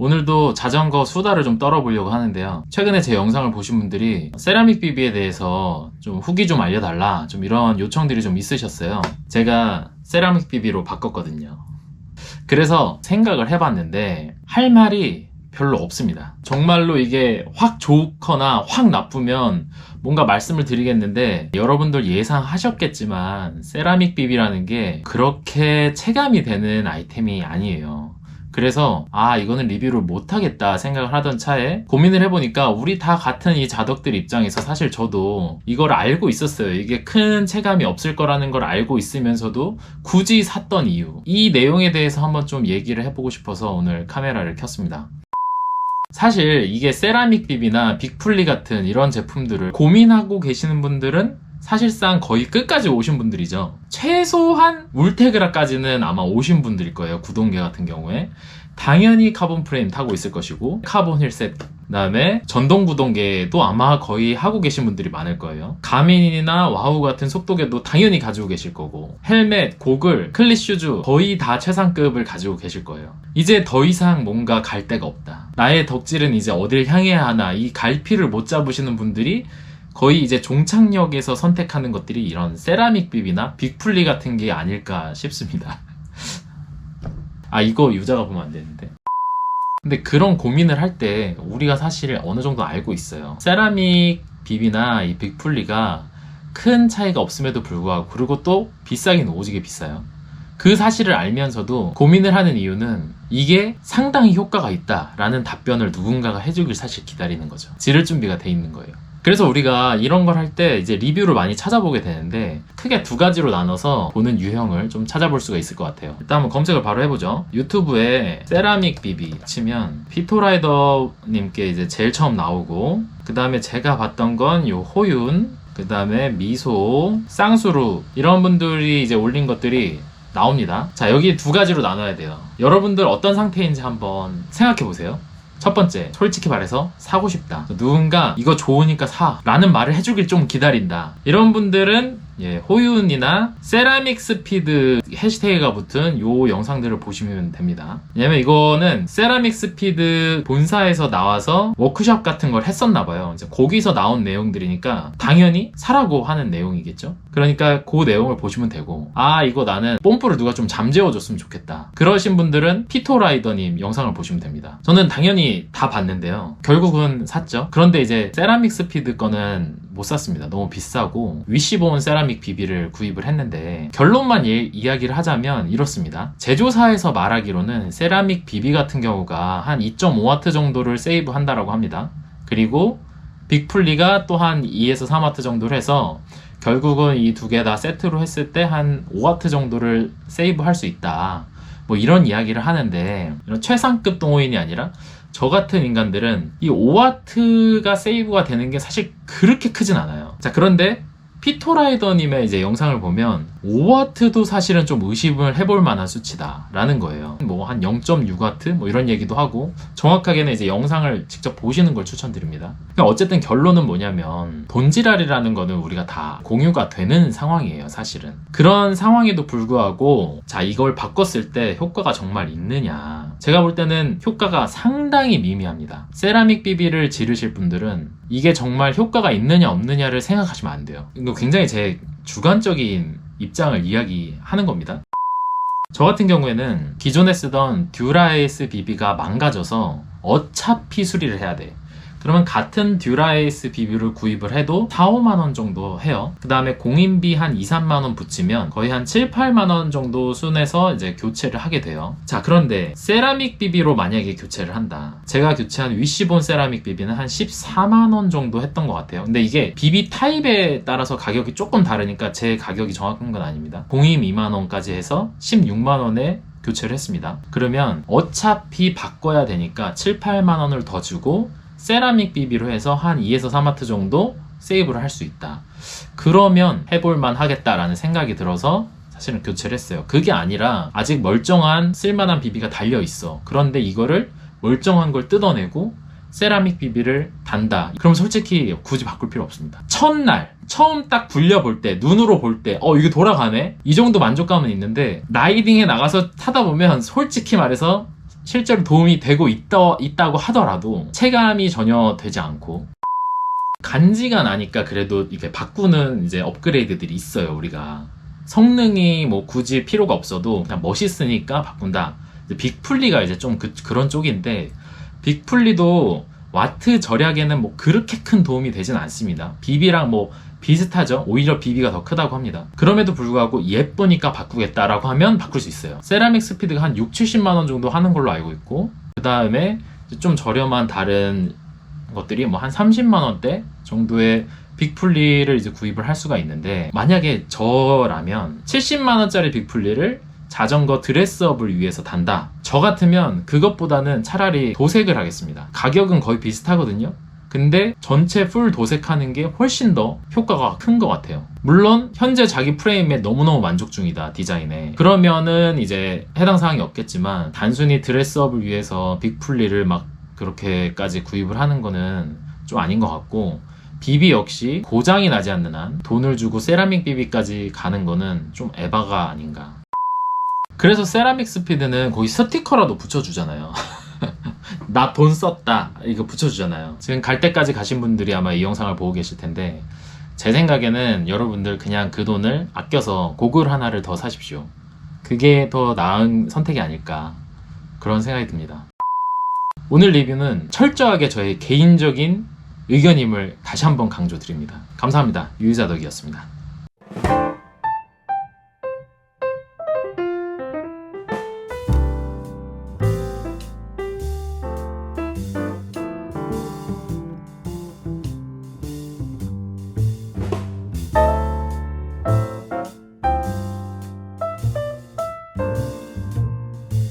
오늘도 자전거 수다를 좀 떨어보려고 하는데요. 최근에 제 영상을 보신 분들이 세라믹 비비에 대해서 좀 후기 좀 알려달라 좀 이런 요청들이 좀 있으셨어요. 제가 세라믹 비비로 바꿨거든요. 그래서 생각을 해봤는데 할 말이 별로 없습니다. 정말로 이게 확 좋거나 확 나쁘면 뭔가 말씀을 드리겠는데 여러분들 예상하셨겠지만 세라믹 비비라는 게 그렇게 체감이 되는 아이템이 아니에요. 그래서 아 이거는 리뷰를 못하겠다 생각을 하던 차에 고민을 해보니까 우리 다 같은 이 자덕들 입장에서 사실 저도 이걸 알고 있었어요. 이게 큰 체감이 없을 거라는 걸 알고 있으면서도 굳이 샀던 이유. 이 내용에 대해서 한번 좀 얘기를 해보고 싶어서 오늘 카메라를 켰습니다. 사실 이게 세라믹 비비나 빅플리 같은 이런 제품들을 고민하고 계시는 분들은 사실상 거의 끝까지 오신 분들이죠. 최소한 울테그라까지는 아마 오신 분들일 거예요. 구동계 같은 경우에. 당연히 카본 프레임 타고 있을 것이고 카본 힐셋 그다음에 전동 구동계도 아마 거의 하고 계신 분들이 많을 거예요. 가민이나 와우 같은 속도계도 당연히 가지고 계실 거고 헬멧, 고글, 클릿 슈즈 거의 다 최상급을 가지고 계실 거예요. 이제 더 이상 뭔가 갈 데가 없다. 나의 덕질은 이제 어딜 향해야 하나 이 갈피를 못 잡으시는 분들이 거의 이제 종착역에서 선택하는 것들이 이런 세라믹 비비나 빅플리 같은 게 아닐까 싶습니다. 아 이거 유자가 보면 안 되는데. 근데 그런 고민을 할 때 우리가 사실 어느 정도 알고 있어요. 세라믹 비비나 이 빅플리가 큰 차이가 없음에도 불구하고 그리고 또 비싸긴 오지게 비싸요. 그 사실을 알면서도 고민을 하는 이유는 이게 상당히 효과가 있다라는 답변을 누군가가 해주길 사실 기다리는 거죠. 지를 준비가 돼 있는 거예요. 그래서 우리가 이런 걸 할 때 이제 리뷰를 많이 찾아보게 되는데 크게 두 가지로 나눠서 보는 유형을 좀 찾아볼 수가 있을 것 같아요. 일단 한번 검색을 바로 해보죠. 유튜브에 세라믹 비비 치면 피토라이더님께 이제 제일 처음 나오고 그 다음에 제가 봤던 건 요 호윤 그 다음에 미소 쌍수루 이런 분들이 이제 올린 것들이 나옵니다. 자 여기 두 가지로 나눠야 돼요. 여러분들 어떤 상태인지 한번 생각해 보세요. 첫 번째, 솔직히 말해서 사고 싶다. 누군가 이거 좋으니까 사. 라는 말을 해주길 좀 기다린다. 이런 분들은 예, 호윤이나 세라믹 스피드 해시태그가 붙은 요 영상들을 보시면 됩니다. 왜냐면 이거는 세라믹 스피드 본사에서 나와서 워크숍 같은 걸 했었나 봐요. 이제 거기서 나온 내용들이니까 당연히 사라고 하는 내용이겠죠? 그러니까 그 내용을 보시면 되고, 아, 이거 나는 뽐뿌를 누가 좀 잠재워줬으면 좋겠다. 그러신 분들은 피토라이더님 영상을 보시면 됩니다. 저는 당연히 다 봤는데요. 결국은 샀죠. 그런데 이제 세라믹 스피드 거는 못 샀습니다. 너무 비싸고 위시본 세라믹 비비를 구입을 했는데 결론만 예- 이야기를 하자면 이렇습니다. 제조사에서 말하기로는 세라믹 비비 같은 경우가 한 2.5와트 정도를 세이브 한다라고 합니다. 그리고 빅플리가 또 한 2에서 3와트 정도를 해서 결국은 이 두 개 다 세트로 했을 때 한 5와트 정도를 세이브 할 수 있다. 뭐 이런 이야기를 하는데 이런 최상급 동호인이 아니라 저 같은 인간들은 이 5와트가 세이브가 되는 게 사실 그렇게 크진 않아요. 자, 그런데 피토라이더님의 이제 영상을 보면 5와트도 사실은 좀 의심을 해볼 만한 수치다라는 거예요. 뭐 한 0.6와트 뭐 이런 얘기도 하고 정확하게는 이제 영상을 직접 보시는 걸 추천드립니다. 그러니까 어쨌든 결론은 뭐냐면 돈지랄이라는 거는 우리가 다 공유가 되는 상황이에요, 사실은. 그런 상황에도 불구하고 자 이걸 바꿨을 때 효과가 정말 있느냐? 제가 볼 때는 효과가 상당히 미미합니다. 세라믹 비비를 지르실 분들은 이게 정말 효과가 있느냐 없느냐를 생각하시면 안 돼요. 이거 굉장히 제 주관적인 입장을 이야기하는 겁니다. 저 같은 경우에는 기존에 쓰던 듀라에이스 비비가 망가져서 어차피 수리를 해야 돼. 그러면 같은 듀라에이스 비비를 구입을 해도 4, 5만 원 정도 해요. 그 다음에 공인비 한 2, 3만 원 붙이면 거의 한 7, 8만 원 정도 순에서 이제 교체를 하게 돼요. 자, 그런데 세라믹 비비로 만약에 교체를 한다. 제가 교체한 위시본 세라믹 비비는 한 14만 원 정도 했던 것 같아요. 근데 이게 비비 타입에 따라서 가격이 조금 다르니까 제 가격이 정확한 건 아닙니다. 공임 2만 원까지 해서 16만 원에 교체를 했습니다. 그러면 어차피 바꿔야 되니까 7, 8만 원을 더 주고 세라믹 비비로 해서 한 2에서 3와트 정도 세이브를 할 수 있다. 그러면 해볼만 하겠다라는 생각이 들어서 사실은 교체를 했어요. 그게 아니라 아직 멀쩡한 쓸만한 비비가 달려 있어. 그런데 이거를 멀쩡한 걸 뜯어내고 세라믹 비비를 단다. 그럼 솔직히 굳이 바꿀 필요 없습니다. 첫날 처음 딱 굴려볼 때 눈으로 볼 때 어 이게 돌아가네 이 정도 만족감은 있는데 라이딩에 나가서 타다 보면 솔직히 말해서 실제로 도움이 되고 있다, 있다고 하더라도 체감이 전혀 되지 않고 간지가 나니까 그래도 이렇게 바꾸는 이제 업그레이드들이 있어요, 우리가. 성능이 뭐 굳이 필요가 없어도 그냥 멋있으니까 바꾼다. 빅플리가 이제 좀 그, 그런 쪽인데, 빅플리도 와트 절약에는 뭐 그렇게 큰 도움이 되진 않습니다. 비비랑 뭐 비슷하죠. 오히려 비비가 더 크다고 합니다. 그럼에도 불구하고 예쁘니까 바꾸겠다라고 하면 바꿀 수 있어요. 세라믹 스피드가 한 6, 70만 원 정도 하는 걸로 알고 있고, 그 다음에 좀 저렴한 다른 것들이 뭐 한 30만 원대 정도의 빅플리를 이제 구입을 할 수가 있는데 만약에 저라면 70만 원짜리 빅플리를 자전거 드레스업을 위해서 단다. 저 같으면 그것보다는 차라리 도색을 하겠습니다. 가격은 거의 비슷하거든요. 근데 전체 풀 도색하는 게 훨씬 더 효과가 큰 것 같아요. 물론 현재 자기 프레임에 너무너무 만족 중이다 디자인에. 그러면은 이제 해당 사항이 없겠지만 단순히 드레스업을 위해서 빅플리를 막 그렇게까지 구입을 하는 거는 좀 아닌 것 같고 비비 역시 고장이 나지 않는 한 돈을 주고 세라믹 비비까지 가는 거는 좀 에바가 아닌가. 그래서 세라믹 스피드는 거의 스티커라도 붙여주잖아요 나 돈 썼다 이거 붙여주잖아요 지금 갈 때까지 가신 분들이 아마 이 영상을 보고 계실 텐데 제 생각에는 여러분들 그냥 그 돈을 아껴서 고글 하나를 더 사십시오 그게 더 나은 선택이 아닐까 그런 생각이 듭니다 오늘 리뷰는 철저하게 저의 개인적인 의견임을 다시 한번 강조드립니다. 감사합니다. 유유자덕이었습니다.